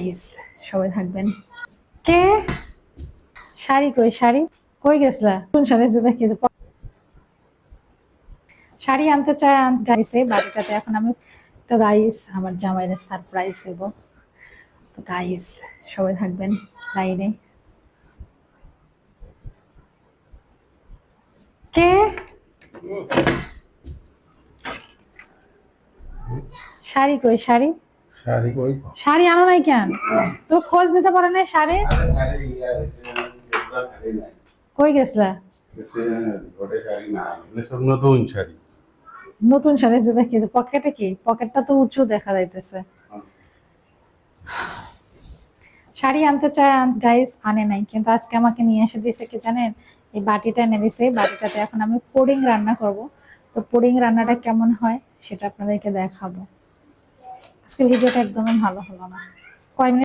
Please, সবাই থাকবেন। কে? শাড়ি কই শাড়ি? কই গেছলা? কোন শাড়ি দেখি শাড়ি আনতে চাই বাড়িটাতে এখন আমি তো গাইস আমার জামাইরে সারপ্রাইজ দেব। তো গাইস সবাই থাকবেন লাইনে। কে? শাড়ি কই শাড়ি? শাড়ি কই শাড়ি আনো নাই কেন? তো খোঁজ দিতে পারে না শাড়ি? কই গেছলা? নতুন শাড়ি নতুন শাড়ি যে দেখি পকেটে কি? পকেটটা তো উঁচু দেখা যাইতেছে। শাড়ি আনতে চায় গাইস আনে নাই কিন্তু আজকে আমাকে নিয়ে এসে দিছে কি জানেন? এই বাটিটা এনে দিছে। বাটিটাতে এখন আমি পুডিং রান্না করব। তো পুডিং রান্নাটা কেমন হয় সেটা আপনাদেরকে দেখাবো। আজকে ভিডিওটা একদমই ভালো হলো না। কয় মিনিট